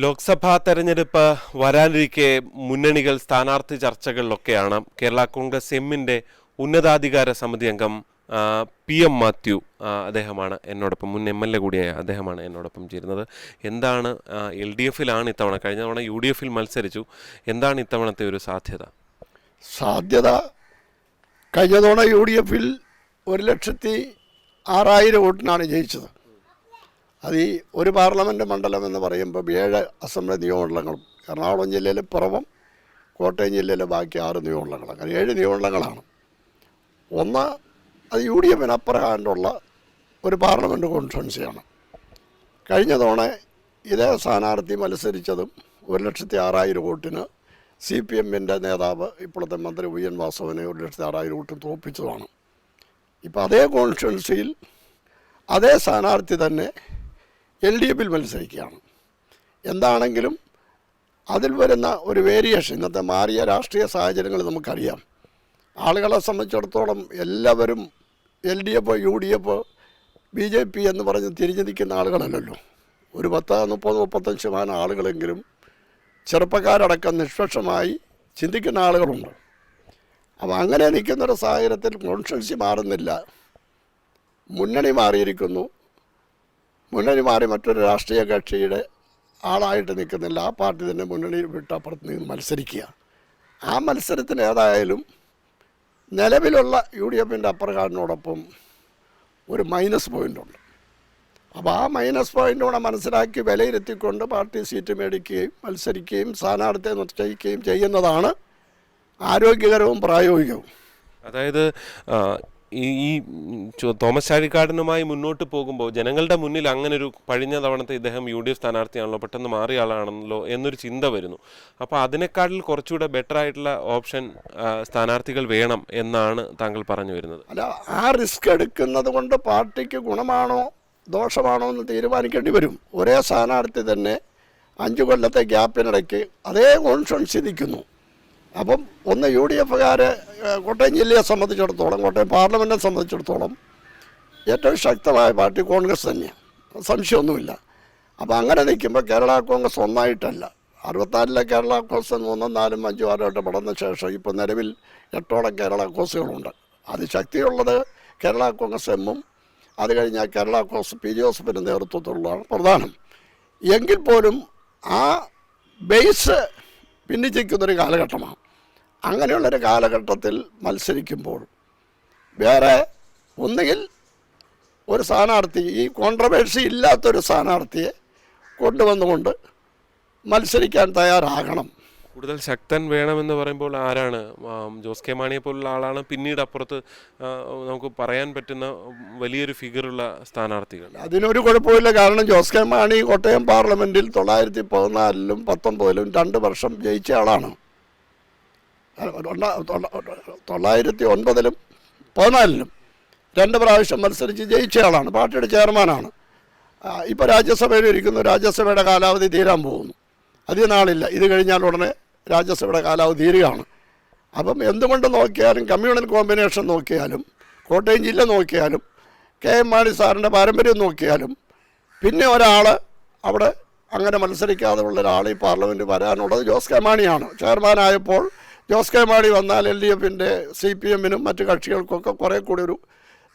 ലോക്സഭാ തെരഞ്ഞെടുപ്പ് വരാനിരിക്കെ മുന്നണികൾ സ്ഥാനാർത്ഥി ചർച്ചകളിലൊക്കെയാണ് കേരള കോൺഗ്രസ് എമ്മിന്റെ ഉന്നതാധികാര സമിതി അംഗം പി എം മാത്യു അദ്ദേഹമാണ് എന്നോടൊപ്പം മുൻ എം എൽ എ കൂടിയായ അദ്ദേഹമാണ് എന്നോടൊപ്പം ചേരുന്നത്. എന്താണ് എൽ ഡി എഫിലാണ് ഇത്തവണ കഴിഞ്ഞ തവണ യു ഡി എഫിൽ മത്സരിച്ചു. എന്താണ് ഇത്തവണത്തെ ഒരു സാധ്യത? സാധ്യത കഴിഞ്ഞ തവണ യു ഡി എഫിൽ ഒരു ലക്ഷത്തി ആറായിരം വോട്ടിനാണ് ജയിച്ചത്. അത് ഈ ഒരു പാർലമെന്റ് മണ്ഡലം എന്ന് പറയുമ്പോൾ ഏഴ് അസംബ്ലി നിയമമണ്ഡലങ്ങളും എറണാകുളം ജില്ലയിലെ പുറവും കോട്ടയം ജില്ലയിലെ ബാക്കി ആറ് നിയമമണ്ഡലങ്ങൾ അങ്ങനെ ഏഴ് നിയമമണ്ഡലങ്ങളാണ് ഒന്ന് അത് യു ഡി എഫിന് അപ്പുറകാണ്ടുള്ള ഒരു പാർലമെന്റ് കോൺഫറൻസിയാണ് കഴിഞ്ഞ തവണ ഇതേ സ്ഥാനാർത്ഥി മത്സരിച്ചതും ഒരു ലക്ഷത്തി ആറായിരം വോട്ടിന് സി പി എമ്മിന്റെ നേതാവ് ഇപ്പോഴത്തെ മന്ത്രി വി എൻ വാസവനെ ഒരു ലക്ഷത്തി ആറായിരം വോട്ട് തോൽപ്പിച്ചതാണ് ഇപ്പോൾ അതേ കോൺസ്റ്റിറ്റ്യൻസിയിൽ അതേ സ്ഥാനാർത്ഥി തന്നെ എൽ ഡി എഫിൽ മത്സരിക്കുകയാണ്. എന്താണെങ്കിലും അതിൽ വരുന്ന ഒരു വേരിയേഷൻ ഇന്നത്തെ മാറിയ രാഷ്ട്രീയ സാഹചര്യങ്ങൾ നമുക്കറിയാം. ആളുകളെ സംബന്ധിച്ചിടത്തോളം എല്ലാവരും L D F U D F B J P എന്ന് പറഞ്ഞ് തിരിഞ്ഞു നിൽക്കുന്ന ആളുകളല്ലല്ലോ. ഒരു പത്ത് മുപ്പത് മുപ്പത്തഞ്ച് ശതമാനം ആളുകളെങ്കിലും ചെറുപ്പക്കാരടക്കം നിഷ്പക്ഷമായി ചിന്തിക്കുന്ന ആളുകളുണ്ട്. അപ്പോൾ അങ്ങനെ നിൽക്കുന്നൊരു സാഹചര്യത്തിൽ കോൺഷ്യൻസി മാറുന്നില്ല. മുന്നണി മാറിയിരിക്കുന്നു. മുന്നണി മാറി മറ്റൊരു രാഷ്ട്രീയ കക്ഷിയുടെ ആളായിട്ട് നിൽക്കുന്നില്ല. ആ പാർട്ടി തന്നെ മുന്നണി വിട്ട് അപ്പുറത്ത് നിന്ന് മത്സരിക്കുക. ആ മത്സരത്തിന് ഏതായാലും നിലവിലുള്ള യു ഡി എഫിന്റെ അപ്പുറക്കാരനോടൊപ്പം ഒരു മൈനസ് പോയിന്റുണ്ട് അപ്പോൾ ആ മൈനസ് പോയിന്റ് കൂടെ മനസ്സിലാക്കി വിലയിരുത്തിക്കൊണ്ട് പാർട്ടി സീറ്റ് മേടിക്കുകയും മത്സരിക്കുകയും സ്ഥാനാർത്ഥിയെ നിശ്ചയിക്കുകയും ചെയ്യുന്നതാണ് ആരോഗ്യകരവും പ്രായോഗികവും. അതായത് ഈ തോമസ് ചാഴിക്കാടനുമായി മുന്നോട്ട് പോകുമ്പോൾ ജനങ്ങളുടെ മുന്നിൽ അങ്ങനെ ഒരു കഴിഞ്ഞ തവണത്തെ ഇദ്ദേഹം യു ഡി എഫ് സ്ഥാനാർത്ഥിയാണല്ലോ പെട്ടെന്ന് മാറിയ ആളാണല്ലോ എന്നൊരു ചിന്ത വരുന്നു. അപ്പോൾ അതിനേക്കാളിൽ കുറച്ചുകൂടെ ബെറ്റർ ആയിട്ടുള്ള ഓപ്ഷൻ സ്ഥാനാർത്ഥികൾ വേണം എന്നാണ് താങ്കൾ പറഞ്ഞു വരുന്നത്. അല്ല ആ റിസ്ക് എടുക്കുന്നത് കൊണ്ട് പാർട്ടിക്ക് ഗുണമാണോ ദോഷമാണോ എന്ന് തീരുമാനിക്കേണ്ടി വരും. ഒരേ സ്ഥാനാർത്ഥി തന്നെ അഞ്ച് കൊല്ലത്തെ ഗ്യാപ്പിനിടയ്ക്ക് അതേ കോൺഫിഡൻസ് നിൽക്കുന്നു. അപ്പം ഒന്ന് യു ഡി എഫുകാർ കോട്ടയം ജില്ലയെ സംബന്ധിച്ചിടത്തോളം കോട്ടയം പാർലമെന്റിനെ സംബന്ധിച്ചിടത്തോളം ഏറ്റവും ശക്തമായ പാർട്ടി കോൺഗ്രസ് തന്നെയാണ്. സംശയമൊന്നുമില്ല. അപ്പോൾ അങ്ങനെ നിൽക്കുമ്പോൾ കേരള കോൺഗ്രസ് ഒന്നായിട്ടല്ല. അറുപത്തിനാലിലെ കേരള കോൺഗ്രസ് മൂന്നും നാലും അഞ്ചും ആറുമായിട്ട് പടർന്ന ശേഷം ഇപ്പോൾ നിലവിൽ എട്ടോളം കേരള കോൺഗ്രസുകളുണ്ട് അത് ശക്തിയുള്ളത് കേരള കോൺഗ്രസ് എമ്മും അത് കഴിഞ്ഞാൽ കേരള കോൺഗ്രസ് പി ജോസഫിന്റെ നേതൃത്വത്തിലുള്ളതാണ് പ്രധാനം. എങ്കിൽ പോലും ആ ബേസ് ഭിന്നിച്ചിരിക്കുന്നൊരു കാലഘട്ടമാണ്. അങ്ങനെയുള്ളൊരു കാലഘട്ടത്തിൽ മത്സരിക്കുമ്പോൾ വേറെ ഒന്നുകിൽ ഒരു സ്ഥാനാർത്ഥി ഈ കോൺട്രവേഴ്സി ഇല്ലാത്തൊരു സ്ഥാനാർത്ഥിയെ കൊണ്ടുവന്നുകൊണ്ട് മത്സരിക്കാൻ തയ്യാറാകണം. കൂടുതൽ ശക്തൻ വേണമെന്ന് പറയുമ്പോൾ ആരാണ്? ജോസ് കെ മാണിയെ പോലുള്ള ആളാണ് പിന്നീട് അപ്പുറത്ത് നമുക്ക് പറയാൻ പറ്റുന്ന വലിയൊരു ഫിഗറുള്ള സ്ഥാനാർത്ഥികൾ. അതിനൊരു കുഴപ്പമില്ല കാരണം ജോസ് കെ മാണി കോട്ടയം പാർലമെന്റിൽ തൊള്ളായിരത്തി പതിനാലിലും പത്തൊമ്പതിലും രണ്ട് വർഷം ജയിച്ച ആളാണ്. തൊള്ളായിരത്തി ഒൻപതിലും പതിനാലിലും രണ്ട് പ്രാവശ്യം മത്സരിച്ച് ജയിച്ചയാളാണ് പാർട്ടിയുടെ ചെയർമാനാണ്. ഇപ്പോൾ രാജ്യസഭയിൽ ഇരിക്കുന്നു രാജ്യസഭയുടെ കാലാവധി തീരാൻ പോകുന്നു. അധികം നാളില്ല ഇത് കഴിഞ്ഞാൽ ഉടനെ രാജ്യസഭയുടെ കാലാവധി തീരുകയാണ്. അപ്പം എന്തുകൊണ്ട് നോക്കിയാലും കമ്മ്യൂണൽ കോമ്പിനേഷൻ നോക്കിയാലും കോട്ടയം ജില്ല നോക്കിയാലും കെ എം മാണി സാറിന്റെ പാരമ്പര്യം നോക്കിയാലും പിന്നെ ഒരാൾ അവിടെ അങ്ങനെ മത്സരിക്കാതെ ഉള്ള ഒരാൾ ഈ പാർലമെന്റ് വരാനുള്ളത് ജോസ് കെ മാണിയാണ്. ചെയർമാനായപ്പോൾ ജോസ് കെ മാണി വന്നാൽ എൽ ഡി എഫിന്റെ സി പി എമ്മിനും മറ്റു കക്ഷികൾക്കൊക്കെ കുറേ കൂടി ഒരു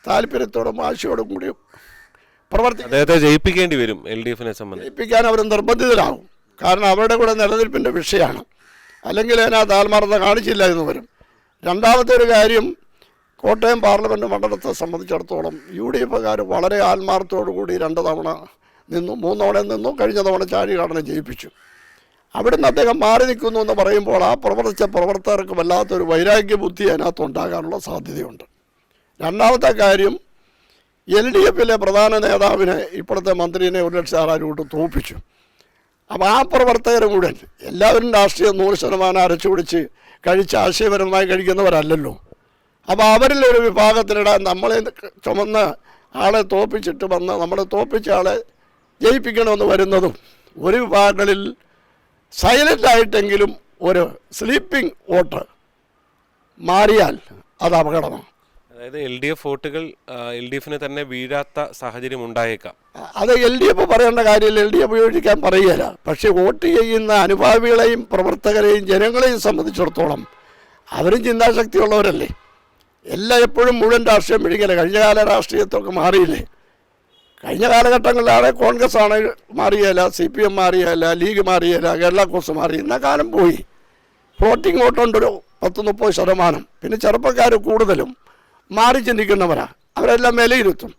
താല്പര്യത്തോടും ആശയോടും കൂടി പ്രവർത്തിക്കും അദ്ദേഹത്തെ ജയിപ്പിക്കേണ്ടി വരും എൽ ഡി എഫിനെ സംബന്ധിച്ച്. ജയിപ്പിക്കാൻ അവർ നിർബന്ധിതരാകും. കാരണം അവരുടെ കൂടെ നിലനിൽപ്പിന്റെ വിഷയമാണ്. അല്ലെങ്കിൽ അതിനകത്ത് ആത്മാർത്ഥത കാണിച്ചില്ല എന്ന് വരും. രണ്ടാമത്തെ ഒരു കാര്യം കോട്ടയം പാർലമെന്റ് മണ്ഡലത്തെ സംബന്ധിച്ചിടത്തോളം യു ഡി എഫുകാർ വളരെ ആത്മാർത്ഥത്തോടു കൂടി രണ്ട് തവണ നിന്നു മൂന്ന് തവണ നിന്നു കഴിഞ്ഞ തവണ ചാഴികാടനെ ജയിപ്പിച്ചു. അവിടുന്ന് അദ്ദേഹം മാറി നിൽക്കുന്നു എന്ന് പറയുമ്പോൾ ആ പ്രവർത്തിച്ച പ്രവർത്തകർക്ക് വല്ലാത്തൊരു വൈരാഗ്യ ബുദ്ധി അതിനകത്ത് ഉണ്ടാകാനുള്ള സാധ്യതയുണ്ട്. രണ്ടാമത്തെ കാര്യം എൽ ഡി എഫിലെ പ്രധാന നേതാവിനെ ഇപ്പോഴത്തെ മന്ത്രിനെ ഒരു ലക്ഷം ആറായിരം കൂട്ട് തോപ്പിച്ചു. അപ്പോൾ ആ പ്രവർത്തകർ മുഴുവൻ എല്ലാവരും രാഷ്ട്രീയം നൂറ് ശതമാനം അരച്ചു പിടിച്ച് കഴിച്ച് ആശയപരമായി കഴിക്കുന്നവരല്ലല്ലോ. അപ്പോൾ അവരിലൊരു വിഭാഗത്തിനിടാൻ നമ്മളെ ചുമന്ന് ആളെ തോപ്പിച്ചിട്ട് വന്ന് നമ്മളെ തോപ്പിച്ച ആളെ ജയിപ്പിക്കണമെന്ന് വരുന്നതും ഒരു വിഭാഗങ്ങളിൽ സൈലന്റ് ആയിട്ടെങ്കിലും ഒരു സ്ലീപ്പിംഗ് വോട്ട് മാറിയാൽ അത് അപകടമാണ്. അതായത് എൽ ഡി എഫ് വോട്ടുകൾ എൽ ഡി എഫിന് തന്നെ വീഴാത്ത സാഹചര്യം ഉണ്ടായേക്കാം. അത് എൽ ഡി എഫ് പറയേണ്ട കാര്യമില്ല. എൽ ഡി എഫ് ഉപയോഗിക്കാൻ പറയുകയില്ല. പക്ഷേ വോട്ട് ചെയ്യുന്ന അനുഭാവികളെയും പ്രവർത്തകരെയും ജനങ്ങളെയും സംബന്ധിച്ചിടത്തോളം അവരും ചിന്താശക്തിയുള്ളവരല്ലേ? എല്ലാം എപ്പോഴും മുഴുവൻ രാഷ്ട്രീയം പിടിക്കല കഴിഞ്ഞകാല രാഷ്ട്രീയത്തൊക്കെ മാറിയില്ലേ? കഴിഞ്ഞ കാലഘട്ടങ്ങളിലാണ് കോൺഗ്രസ് ആണ് മാറിയല്ല സി പി എം മാറിയല്ല ലീഗ് മാറിയല്ല കേരള കോൺഗ്രസ് മാറി. ഇന്ന കാലം പോയി. ഫ്ലോട്ടിംഗ് വോട്ടുണ്ട് ഒരു പത്ത് മുപ്പത് ശതമാനം. പിന്നെ ചെറുപ്പക്കാർ കൂടുതലും മാറി ചിന്തിക്കുന്നവരാണ് അവരെല്ലാം വിലയിരുത്തും.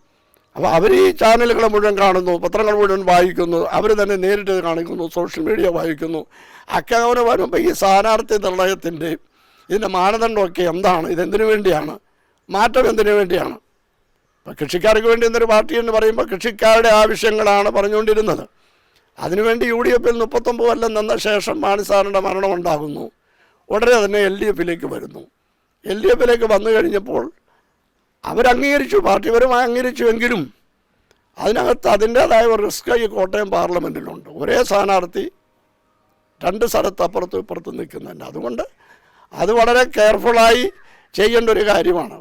അപ്പോൾ അവർ ഈ ചാനലുകൾ മുഴുവൻ കാണുന്നു പത്രങ്ങൾ മുഴുവൻ വായിക്കുന്നു അവർ തന്നെ നേരിട്ട് കാണിക്കുന്നു സോഷ്യൽ മീഡിയ വായിക്കുന്നു. ഒക്കെ അങ്ങനെ വരുമ്പോൾ ഈ സ്ഥാനാർത്ഥി നിർണയത്തിന്റെ ഇതിന്റെ മാനദണ്ഡമൊക്കെ എന്താണ്? ഇതെന്തിനു വേണ്ടിയാണ്? മാറ്റം എന്തിനു വേണ്ടിയാണ്? ഇപ്പം കൃഷിക്കാർക്ക് വേണ്ടി എന്നൊരു പാർട്ടി എന്ന് പറയുമ്പോൾ കൃഷിക്കാരുടെ ആവശ്യങ്ങളാണ് പറഞ്ഞുകൊണ്ടിരുന്നത്. അതിനുവേണ്ടി യു ഡി എഫിൽ മുപ്പത്തൊമ്പത് കൊല്ലം നിന്ന ശേഷം മാണിസാറിന്റെ മരണം ഉണ്ടാകുന്നു. ഉടനെ തന്നെ എൽ ഡി എഫിലേക്ക് വരുന്നു. എൽ ഡി എഫിലേക്ക് വന്നു കഴിഞ്ഞപ്പോൾ അവരംഗീകരിച്ചു പാർട്ടിപരമായി അംഗീകരിച്ചു എങ്കിലും അതിനകത്ത് അതിന്റേതായ ഒരു റിസ്ക് ഈ കോട്ടയം പാർലമെന്റിലുണ്ട് ഒരേ സ്ഥാനാർത്ഥി രണ്ട് സ്ഥലത്ത് അപ്പുറത്തും ഇപ്പുറത്തും നിൽക്കുന്നുണ്ട്. അതുകൊണ്ട് അത് വളരെ കെയർഫുള്ളായി ചെയ്യേണ്ട ഒരു കാര്യമാണ്.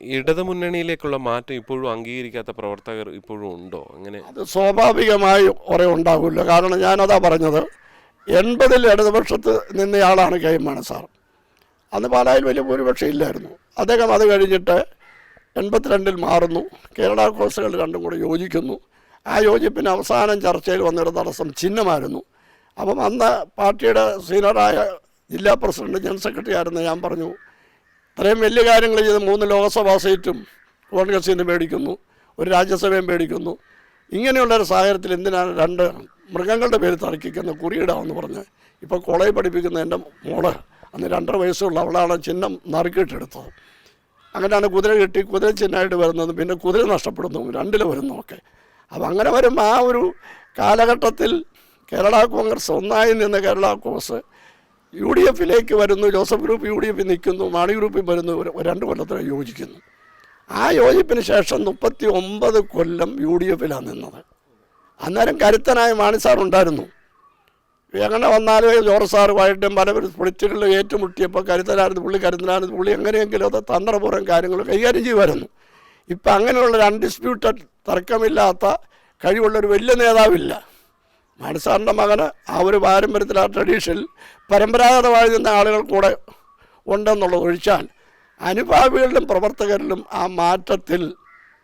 ഇടതു മുന്നണിയിലേക്കുള്ള മാറ്റം ഇപ്പോഴും അംഗീകരിക്കാത്ത പ്രവർത്തകർ ഇപ്പോഴും ഉണ്ടോ? അങ്ങനെ അത് സ്വാഭാവികമായി കുറേ ഉണ്ടാകില്ല കാരണം ഞാനതാ പറഞ്ഞത് എൺപതിൽ ഇടതുപക്ഷത്ത് നിന്നയാളാണ് കെ എം സാർ. അന്ന് പാലായിൽ വലിയ ഭൂരിപക്ഷം ഇല്ലായിരുന്നു. അദ്ദേഹം അത് കഴിഞ്ഞിട്ട് എൺപത്തിരണ്ടിൽ മാറുന്നു. കേരള കോഴ്സുകൾ രണ്ടും കൂടെ യോജിക്കുന്നു. ആ യോജിപ്പിന് അവസാനം ചർച്ചയിൽ വന്നൊരു തടസ്സം ചിഹ്നമായിരുന്നു. അപ്പം അന്ന് പാർട്ടിയുടെ സീനിയറായ ജില്ലാ പ്രസിഡന്റ് ജനറൽ സെക്രട്ടറി ആയിരുന്നു ഞാൻ പറഞ്ഞു ഇത്രയും വലിയ കാര്യങ്ങൾ ചെയ്ത് മൂന്ന് ലോക്സഭാ സീറ്റും കോൺഗ്രസിൽ മേടിക്കുന്നു ഒരു രാജ്യസഭയും മേടിക്കുന്നു. ഇങ്ങനെയുള്ള ഒരു സാഹചര്യത്തിൽ എന്തിനാണ് രണ്ട് മൃഗങ്ങളുടെ പേര് തർക്കിക്കുന്ന കുറിയിടാമെന്ന് പറഞ്ഞ് ഇപ്പോൾ കോളേജ് പഠിപ്പിക്കുന്ന എന്റെ മോൾ അന്ന് രണ്ടര വയസ്സുള്ള അവളാണ് ചിഹ്നം നറുക്കിട്ടെടുത്തത്. അങ്ങനെയാണ് കുതിര കിട്ടി കുതിര ചിഹ്നമായിട്ട് വരുന്നത് പിന്നെ കുതിര നഷ്ടപ്പെടുന്നു രണ്ടിൽ വരുന്നു ഒക്കെ അപ്പം അങ്ങനെ വരുമ്പോൾ ആ ഒരു കാലഘട്ടത്തിൽ കേരള കോൺഗ്രസ് ഒന്നായി നിന്ന് കേരള കോൺഗ്രസ് യു ഡി എഫിലേക്ക് വരുന്നു ജോസഫ് ഗ്രൂപ്പ് യു ഡി എഫിൽ നിൽക്കുന്നു മാണി ഗ്രൂപ്പിൽ വരുന്നു ഒരു ഒരു രണ്ട് കൊല്ലത്തിന് യോജിക്കുന്നു. ആ യോജിപ്പിന് ശേഷം മുപ്പത്തി ഒമ്പത് കൊല്ലം യു ഡി എഫിലാണ് നിന്നത്. അന്നേരം കരുത്തനായ മാണി സാർ ഉണ്ടായിരുന്നു. എങ്ങനെ വന്നാലും ജോർജ് സാറുമായിട്ടും പല പൊളിറ്റിക്കലിൽ ഏറ്റുമുട്ടിയപ്പോൾ കരുത്തനായിരുന്നു പുള്ളി കരുത്തനായിരുന്നു പുള്ളി എങ്ങനെയെങ്കിലും അത് തന്ത്രപൂർവം കാര്യങ്ങൾ കൈകാര്യം ചെയ്യുമായിരുന്നു. ഇപ്പം അങ്ങനെയുള്ള അൺഡിസ്പ്യൂട്ടഡ് തർക്കമില്ലാത്ത കഴിവുള്ള ഒരു വലിയ നേതാവില്ല. മാണി സാറിന്റെ മകന് ആ ഒരു പാരമ്പര്യത്തിൽ ആ ട്രഡീഷനിൽ പരമ്പരാഗതമായി നിന്ന ആളുകൾ കൂടെ ഉണ്ടെന്നുള്ളത് ഒഴിച്ചാൽ അനുഭാവികളിലും പ്രവർത്തകരിലും ആ മാറ്റത്തിൽ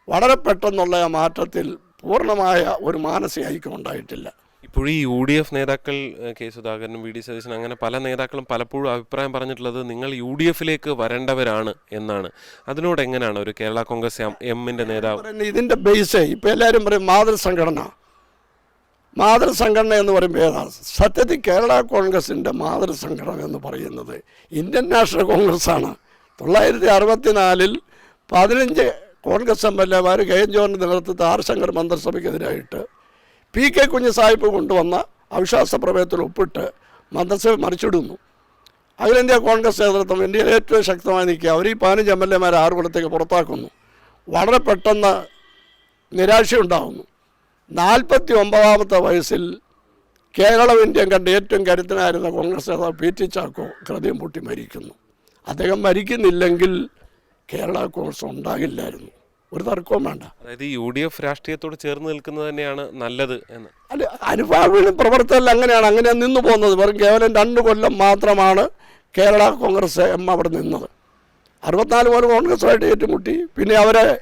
വളരെ പെട്ടെന്നുള്ള ആ മാറ്റത്തിൽ പൂർണമായ ഒരു മാനസിക ഐക്യം ഉണ്ടായിട്ടില്ല. ഇപ്പോഴും ഈ യു ഡി എഫ് നേതാക്കൾ കെ സുധാകരനും വി ഡി സതീശനും അങ്ങനെ പല നേതാക്കളും പലപ്പോഴും അഭിപ്രായം പറഞ്ഞിട്ടുള്ളത് നിങ്ങൾ യു ഡി എഫിലേക്ക് വരേണ്ടവരാണ് എന്നാണ്. അതിനോട് എങ്ങനെയാണ് ഒരു കേരള കോൺഗ്രസ് എം- എമ്മിന്റെ നേതാവ്? ഇതിന്റെ ഇതിന്റെ ബേസ് ഇപ്പോൾ എല്ലാവരും പറയും മാതൃസംഘടന. മാതൃസംഘടന എന്ന് പറയുമ്പോൾ ഏതാണ്? സത്യത്തിൽ കേരള കോൺഗ്രസിന്റെ മാതൃസംഘടന എന്ന് പറയുന്നത് ഇന്ത്യൻ നാഷണൽ കോൺഗ്രസ്സാണ്. തൊള്ളായിരത്തി അറുപത്തിനാലിൽ പതിനഞ്ച് കോൺഗ്രസ് എം എൽ എമാർ കെ എൻ ജോറിന്റെ നേതൃത്വത്തിൽ ആർ ശങ്കർ മന്ത്രിസഭയ്ക്കെതിരായിട്ട് പി കെ കുഞ്ഞ് സാഹിബ് കൊണ്ടുവന്ന അവിശ്വാസ പ്രമേയത്തിൽ ഒപ്പിട്ട് മന്ത്രിസഭ മറിച്ചിടുന്നു. അഖിലേന്ത്യാ കോൺഗ്രസ് നേതൃത്വം ഇന്ത്യയിൽ ഏറ്റവും ശക്തമായി നിൽക്കുക. അവർ ഈ പതിനഞ്ച് എം എൽ എമാരെ ആറ് കൊല്ലത്തേക്ക് പുറത്താക്കുന്നു. വളരെ പെട്ടെന്ന് നിരാശയുണ്ടാകുന്നു നാൽപ്പത്തി ഒമ്പതാമത്തെ വയസ്സിൽ കേരളം ഇന്ത്യ കണ്ട ഏറ്റവും കരുത്തനായിരുന്ന കോൺഗ്രസ് നേതാവ് പി ടി ചാക്കോ ഹൃദയം പൊട്ടി മരിക്കുന്നു. അദ്ദേഹം മരിക്കുന്നില്ലെങ്കിൽ കേരള കോൺഗ്രസ് ഉണ്ടാകില്ലായിരുന്നു. ഒരു തർക്കവും വേണ്ട. അതായത് യു ഡി എഫ് രാഷ്ട്രീയത്തോട് ചേർന്ന് നിൽക്കുന്നത് തന്നെയാണ് നല്ലത് എന്ന്. അല്ല അനുഭാവികളും പ്രവർത്തകരും അങ്ങനെയാണ്. അങ്ങനെ നിന്നു പോകുന്നത്. വെറും കേവലം രണ്ട് കൊല്ലം മാത്രമാണ് കേരള കോൺഗ്രസ് എം അവിടെ നിന്നത്. അറുപത്തിനാല് മുതൽ കോൺഗ്രസുമായിട്ട് ഏറ്റുമുട്ടി. പിന്നെ അവരെ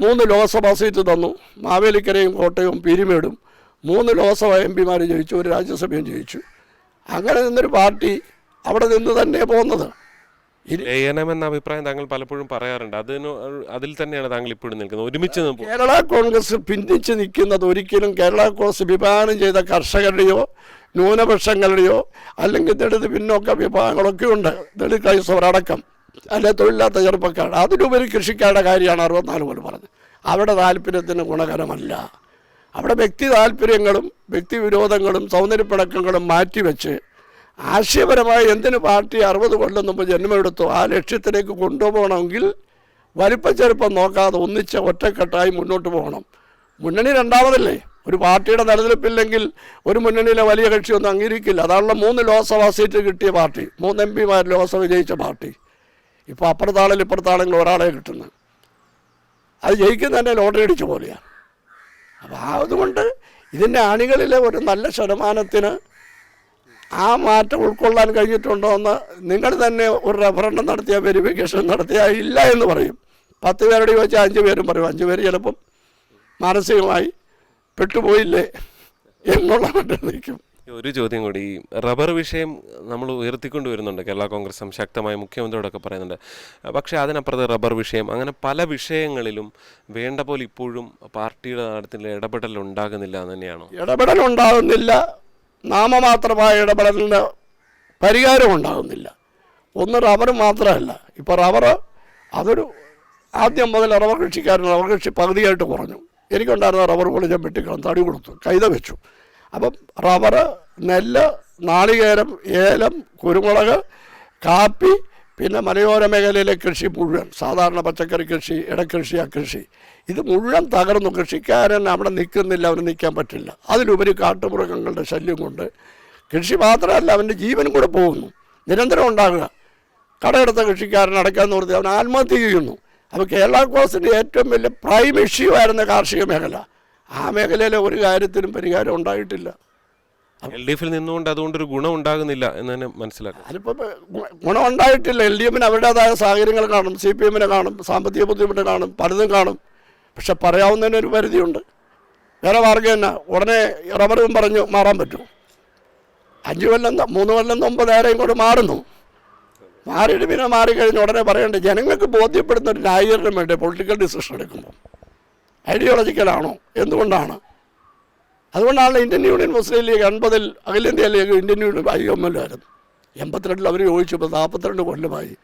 മൂന്ന് ലോക്സഭാ സീറ്റ് തന്നു. മാവേലിക്കരയും കോട്ടയവും പീരിമേടും. മൂന്ന് ലോക്സഭാ എം പിമാർ ജയിച്ചു ഒരു രാജ്യസഭയും ജയിച്ചു. അങ്ങനെ നിന്നൊരു പാർട്ടി അവിടെ നിന്ന് തന്നെ പോകുന്നത് എന്ന അഭിപ്രായം താങ്കൾ പലപ്പോഴും പറയാറുണ്ട്. അതിന് അതിൽ തന്നെയാണ് താങ്കൾ ഇപ്പോഴും നിൽക്കുന്നത്. ഒരുമിച്ച് കേരള കോൺഗ്രസ് പിന്തിച്ച് നിൽക്കുന്നത് ഒരിക്കലും കേരള കോൺഗ്രസ് വിഭാവനം ചെയ്ത കർഷകരുടെയോ ന്യൂനപക്ഷങ്ങളുടെയോ അല്ലെങ്കിൽ ദളിത് പിന്നോക്ക വിഭാഗങ്ങളൊക്കെ ഉണ്ട്. ദളിത് ക്രൈസ്തവരടക്കം. അല്ലെ തൊഴിലില്ലാത്ത ചെറുപ്പക്കാരാണ്. അതിലുപരി കൃഷിക്കാരുടെ കാര്യമാണ് അറുപത്തിനാല് പോലെ പറഞ്ഞത്. അവിടെ താല്പര്യത്തിന് ഗുണകരമല്ല. അവിടെ വ്യക്തി താല്പര്യങ്ങളും വ്യക്തി വിരോധങ്ങളും സൗന്ദര്യപ്പടക്കങ്ങളും മാറ്റിവെച്ച് ആശയപരമായി എന്തിന് പാർട്ടി അറുപത് കൊല്ലം മുമ്പ് ജന്മമെടുത്തു ആ ലക്ഷ്യത്തിലേക്ക് കൊണ്ടുപോകണമെങ്കിൽ വലിപ്പച്ചെറുപ്പം നോക്കാതെ ഒന്നിച്ച് ഒറ്റക്കെട്ടായി മുന്നോട്ട് പോകണം. മുന്നണി രണ്ടാമതല്ലേ? ഒരു പാർട്ടിയുടെ നിലനിൽപ്പില്ലെങ്കിൽ ഒരു മുന്നണിയിലെ വലിയ കക്ഷിയൊന്നും അംഗീകരിക്കില്ല. അതാണല്ലോ മൂന്ന് ലോക്സഭാ സീറ്റ് കിട്ടിയ പാർട്ടി. മൂന്ന് എം പിമാർ ലോക്സഭ ജയിച്ച പാർട്ടി. ഇപ്പോൾ അപ്പുറത്താണെങ്കിലും ഇപ്പുറത്താണെങ്കിലും ഒരാളെ കിട്ടുന്നത് അത് ജയിക്കുന്നതന്നെ ലോട്ടറി അടിച്ച പോലെയാണ്. അപ്പോൾ അതുകൊണ്ട് ഇതിന്റെ അണികളിലെ ഒരു നല്ല ശതമാനത്തിന് ആ മാറ്റം ഉൾക്കൊള്ളാൻ കഴിഞ്ഞിട്ടുണ്ടോ എന്ന് നിങ്ങൾ തന്നെ ഒരു റെഫറൻഡം നടത്തിയ വെരിഫിക്കേഷൻ നടത്തിയ ഇല്ല എന്ന് പറയും. പത്ത് പേരോട് ചോദിച്ചാൽ അഞ്ച് പേരും പറയും. അഞ്ച് പേര് ചിലപ്പം മാനസികമായി പെട്ടുപോയില്ലേ എന്നുള്ള മട്ടിൽ നിൽക്കും. ഒരു ചോദ്യം കൂടി. ഈ റബ്ബർ വിഷയം നമ്മൾ ഉയർത്തിക്കൊണ്ട് വരുന്നുണ്ട്. കേരള കോൺഗ്രസും ശക്തമായി മുഖ്യമന്ത്രിയോടൊക്കെ പറയുന്നുണ്ട്. പക്ഷേ അതിനപ്പുറത്ത് റബ്ബർ വിഷയം അങ്ങനെ പല വിഷയങ്ങളിലും വേണ്ട പോലെ ഇപ്പോഴും പാർട്ടിയുടെ നടത്തിൽ ഇടപെടൽ ഉണ്ടാകുന്നില്ല എന്ന് തന്നെയാണോ? ഇടപെടൽ ഉണ്ടാകുന്നില്ല. നാമമാത്രമായ ഇടപെടലിന് പരിഹാരം ഉണ്ടാകുന്നില്ല. ഒന്ന് റബ്ബർ മാത്രമല്ല. ഇപ്പോൾ റബ്ബർ അതൊരു ആദ്യം മുതൽ റബ്ബർ കൃഷിക്കാരൻ റബ്ബർ കൃഷി പകുതിയായിട്ട് കുറഞ്ഞു. എനിക്കുണ്ടായിരുന്ന റബ്ബർ പൊളിച്ചം വെട്ടിക്കണം തടി കൊടുത്തു കൈത വെച്ചു. അപ്പം റബ്ബർ നെല്ല് നാളികേരം ഏലം കുരുമുളക് കാപ്പി പിന്നെ മലയോര മേഖലയിലെ കൃഷി മുഴുവൻ സാധാരണ പച്ചക്കറി കൃഷി ഇടക്കൃഷി അക്കൃഷി ഇത് മുഴുവൻ തകർന്നു. കൃഷിക്കാരൻ അവിടെ നിൽക്കുന്നില്ല അവന് നിൽക്കാൻ പറ്റില്ല. അതിലുപരി കാട്ടുമൃഗങ്ങളുടെ ശല്യം കൊണ്ട് കൃഷി മാത്രമല്ല അവന്റെ ജീവനും കൂടെ പോകുന്നു. നിരന്തരം ഉണ്ടാകുക. കടയെടുത്ത കൃഷിക്കാരൻ അടയ്ക്കാൻ നിർത്തി അവൻ ആത്മഹത്യ ചെയ്യുന്നു. അപ്പോൾ കേരള കോസിന്റെ ഏറ്റവും വലിയ പ്രൈം ഇഷ്യൂ ആയിരുന്ന കാർഷിക മേഖല. ആ മേഖലയിലെ ഒരു കാര്യത്തിനും പരിഹാരം ഉണ്ടായിട്ടില്ല. എൽ ഡി എഫിൽ നിന്നുകൊണ്ട് അതുകൊണ്ടൊരു ഗുണം ഉണ്ടാകുന്നില്ല എന്ന് തന്നെ മനസ്സിലാക്കാം. അതിപ്പോൾ ഗുണമുണ്ടായിട്ടില്ല എൽ ഡി എഫിന് അവരുടേതായ സാഹചര്യങ്ങൾ കാണും സി പി എമ്മിനെ കാണും സാമ്പത്തിക ബുദ്ധിമുട്ട് കാണും പലതും കാണും. പക്ഷെ പറയാവുന്നതിന് ഒരു പരിധിയുണ്ട്. വേറെ മാർഗം തന്നെ ഉടനെ റബറും പറഞ്ഞു മാറാൻ പറ്റും. അഞ്ച് കൊല്ലം മൂന്ന് കൊല്ലം മുമ്പ് നേരെയും കൂടെ മാറുന്നു. മാറിയിട്ട് പിന്നെ മാറിക്കഴിഞ്ഞ് ഉടനെ പറയേണ്ടത് ജനങ്ങൾക്ക് ബോധ്യപ്പെടുന്ന ഒരു ന്യായീകരണം വേണ്ടേ പൊളിറ്റിക്കൽ ഡിസിഷൻ എടുക്കുമ്പോൾ ഐഡിയോളജിക്കലാണോ എന്തുകൊണ്ടാണ്? അതുകൊണ്ടാണ് ഇന്ത്യൻ യൂണിയൻ മുസ്ലിം ലീഗ് എൺപതിൽ അഖിലേന്ത്യാ League Indian Union I M L ആയിരുന്നു എൺപത്തിരണ്ടിൽ അവർ ചോദിച്ചു ഇപ്പോൾ നാൽപ്പത്തിരണ്ട് കൊല്ലമായി.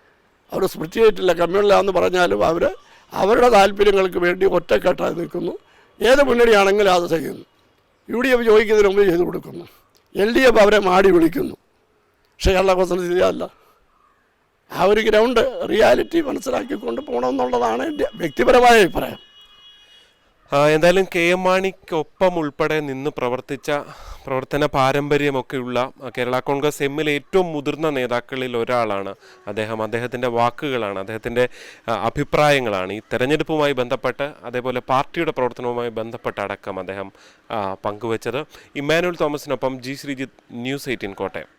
അവർ സ്പ്ലിറ്റ് ചെയ്തിട്ടില്ല. കമ്മ്യൂണിലാന്ന് പറഞ്ഞാലും അവർ അവരുടെ താല്പര്യങ്ങൾക്ക് വേണ്ടി ഒറ്റക്കെട്ടായി നിൽക്കുന്നു. ഏത് മുന്നണിയാണെങ്കിലും അത് ചെയ്യുന്നു. യു ഡി എഫ് ചോദിക്കുന്നതിന് മുമ്പ് ചെയ്തു കൊടുക്കുന്നു. എൽ ഡി എഫ് അവരെ മാടി വിളിക്കുന്നു. പക്ഷേ കേരള കോൺഗ്രസ് ഇതല്ല ആ ഒരു ഗ്രൗണ്ട് റിയാലിറ്റി മനസ്സിലാക്കിക്കൊണ്ട് പോകണമെന്നുള്ളതാണ് എന്റെ വ്യക്തിപരമായ അഭിപ്രായം. എന്തായാലും കെ എം മാണിക്കൊപ്പം ഉൾപ്പെടെ നിന്ന് പ്രവർത്തിച്ച പ്രവർത്തന പാരമ്പര്യമൊക്കെയുള്ള കേരള കോൺഗ്രസ് എമ്മിലെ ഏറ്റവും മുതിർന്ന നേതാക്കളിൽ ഒരാളാണ് അദ്ദേഹം. അദ്ദേഹത്തിന്റെ വാക്കുകളാണ് അദ്ദേഹത്തിന്റെ അഭിപ്രായങ്ങളാണ്. ഈ തെരഞ്ഞെടുപ്പുമായി ബന്ധപ്പെട്ട് അതേപോലെ പാർട്ടിയുടെ പ്രവർത്തനവുമായി ബന്ധപ്പെട്ട് അടക്കം അദ്ദേഹം പങ്കുവച്ചത് Emmanuel തോമസിനൊപ്പം G Sreejith news eighteen Kottayam.